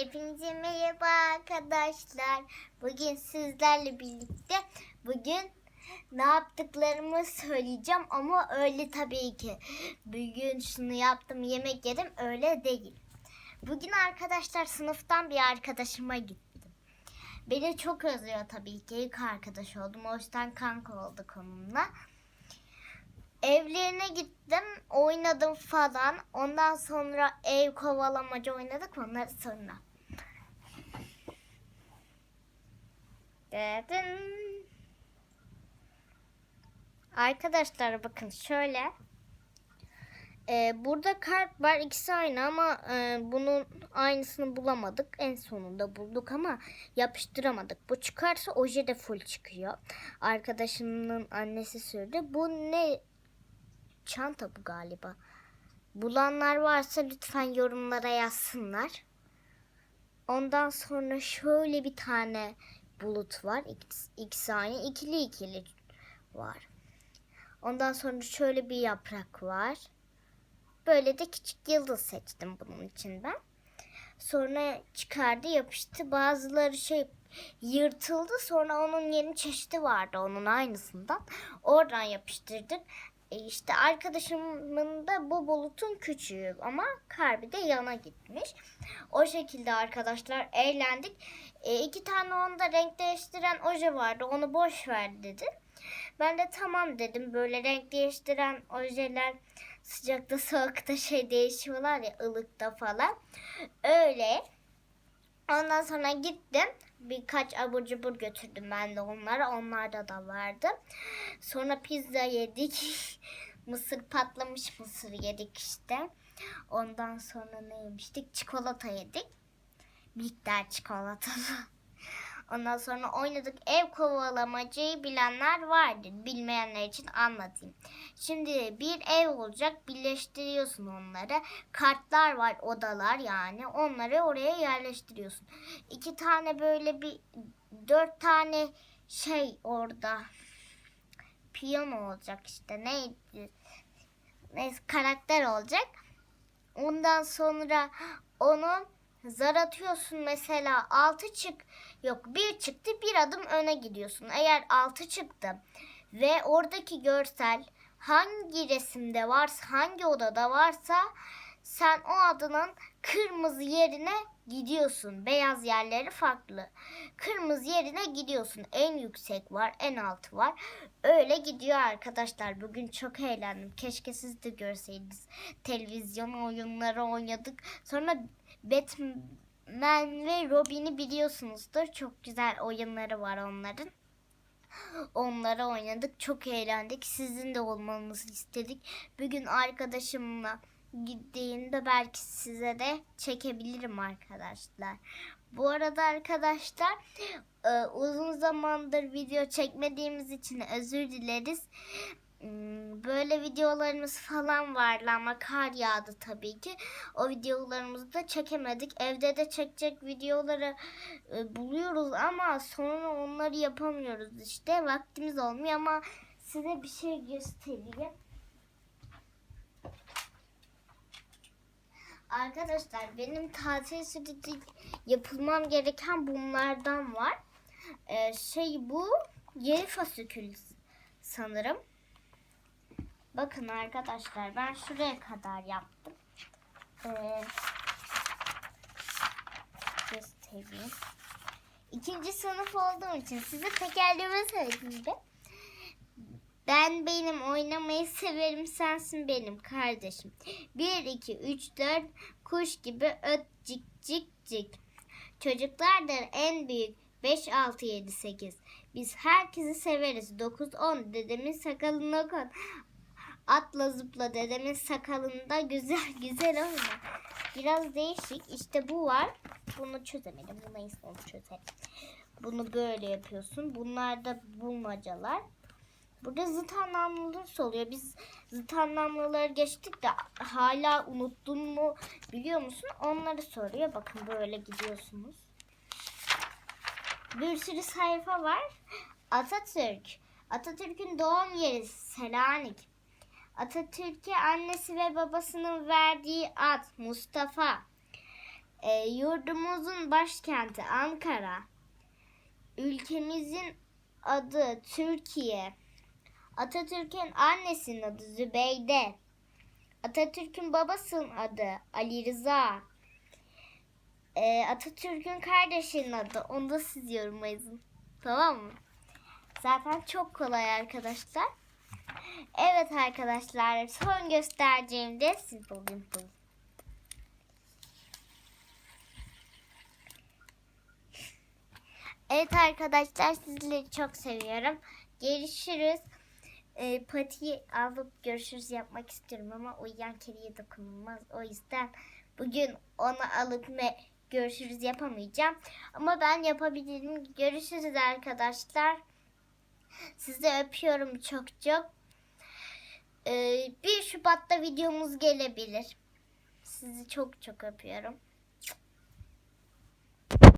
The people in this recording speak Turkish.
Hepinize merhaba arkadaşlar. Bugün sizlerle birlikte bugün ne yaptıklarımı söyleyeceğim ama öyle tabii ki. Bugün şunu yaptım yemek yedim öyle değil. Bugün arkadaşlar sınıftan bir arkadaşıma gittim. Beni çok özlüyor tabii ki. İlk arkadaş oldum. O yüzden kanka olduk onunla. Evlerine gittim, oynadım falan. Ondan sonra ev kovalamacı oynadık. Onları sonra. Dedim. Arkadaşlar bakın şöyle. Ee, burada kart var. ikisi aynı ama e, bunun aynısını bulamadık. En sonunda bulduk ama yapıştıramadık. Bu çıkarsa oje de full çıkıyor. Arkadaşımın annesi sürdü. Bu ne çanta bu galiba. Bulanlar varsa lütfen yorumlara yazsınlar. Ondan sonra şöyle bir tane bulut var. İkisi, aynı. ikili ikili var. Ondan sonra şöyle bir yaprak var. Böyle de küçük yıldız seçtim bunun için ben. Sonra çıkardı yapıştı. Bazıları şey yırtıldı. Sonra onun yeni çeşidi vardı onun aynısından. Oradan yapıştırdık. E işte arkadaşımın da bu bulutun küçüğü ama kalbi de yana gitmiş. O şekilde arkadaşlar eğlendik. E, iki tane onda renk değiştiren oje vardı. Onu boş ver dedi. Ben de tamam dedim. Böyle renk değiştiren ojeler sıcakta soğukta şey değişiyorlar ya ılıkta falan. Öyle. Ondan sonra gittim. Birkaç abur cubur götürdüm ben de onlara. Onlarda da vardı. Sonra pizza yedik. mısır patlamış mısır yedik işte. Ondan sonra ne yemiştik? Çikolata yedik. Bitter çikolatalı. Ondan sonra oynadık. Ev kovalamacayı bilenler vardır. Bilmeyenler için anlatayım. Şimdi bir ev olacak. Birleştiriyorsun onları. Kartlar var odalar yani. Onları oraya yerleştiriyorsun. İki tane böyle bir dört tane şey orada. Piyano olacak işte. Neydi? Neyse karakter olacak. Ondan sonra onun zar atıyorsun mesela 6 çık yok bir çıktı bir adım öne gidiyorsun. Eğer 6 çıktı ve oradaki görsel hangi resimde varsa hangi odada varsa sen o adının kırmızı yerine gidiyorsun. Beyaz yerleri farklı. Kırmızı yerine gidiyorsun. En yüksek var, en altı var. Öyle gidiyor arkadaşlar. Bugün çok eğlendim. Keşke siz de görseydiniz. Televizyon oyunları oynadık. Sonra Batman ve Robin'i biliyorsunuzdur. Çok güzel oyunları var onların. Onları oynadık. Çok eğlendik. Sizin de olmanızı istedik. Bugün arkadaşımla gittiğinde belki size de çekebilirim arkadaşlar. Bu arada arkadaşlar e, uzun zamandır video çekmediğimiz için özür dileriz. Böyle videolarımız falan vardı ama kar yağdı tabii ki. O videolarımızı da çekemedik. Evde de çekecek videoları e, buluyoruz ama sonra onları yapamıyoruz işte. Vaktimiz olmuyor ama size bir şey göstereyim. Arkadaşlar benim tatil süreci yapılmam gereken bunlardan var. Ee, şey bu yeni fasikül sanırım. Bakın arkadaşlar ben şuraya kadar yaptım. Ee, göstereyim. İkinci sınıf olduğum için size tekerleme söyleyeyim de. Ben benim oynamayı severim sensin benim kardeşim. 1 2 3 4 kuş gibi öt cik cik cik. Çocuklardır en büyük 5 6 7 8. Biz herkesi severiz. 9 10 dedemin sakalına kon. Atla zıpla dedemin sakalında güzel güzel oyna. Biraz değişik. İşte bu var. Bunu çözemedim. Bu neyse onu çözelim. Bunu böyle yapıyorsun. Bunlar da bulmacalar. Burada zıt anlamlılar oluyor. Biz zıt anlamlıları geçtik de hala unuttun mu biliyor musun? Onları soruyor. Bakın böyle gidiyorsunuz. Bir sürü sayfa var. Atatürk. Atatürk'ün doğum yeri Selanik. Atatürk'e annesi ve babasının verdiği ad Mustafa. E, yurdumuzun başkenti Ankara. Ülkemizin adı Türkiye. Atatürk'ün annesinin adı Zübeyde. Atatürk'ün babasının adı Ali Rıza. E, Atatürk'ün kardeşinin adı. Onu da siz yorumlayın. Tamam mı? Zaten çok kolay arkadaşlar. Evet arkadaşlar son göstereceğim de Simple Dimple. Evet arkadaşlar sizleri çok seviyorum. Görüşürüz. Ee, patiyi alıp görüşürüz yapmak istiyorum ama uyuyan kediye dokunulmaz. O yüzden bugün onu alıp me görüşürüz yapamayacağım. Ama ben yapabilirim. Görüşürüz arkadaşlar. Sizi öpüyorum çok çok. Ee, 1 Şubat'ta videomuz gelebilir. Sizi çok çok öpüyorum.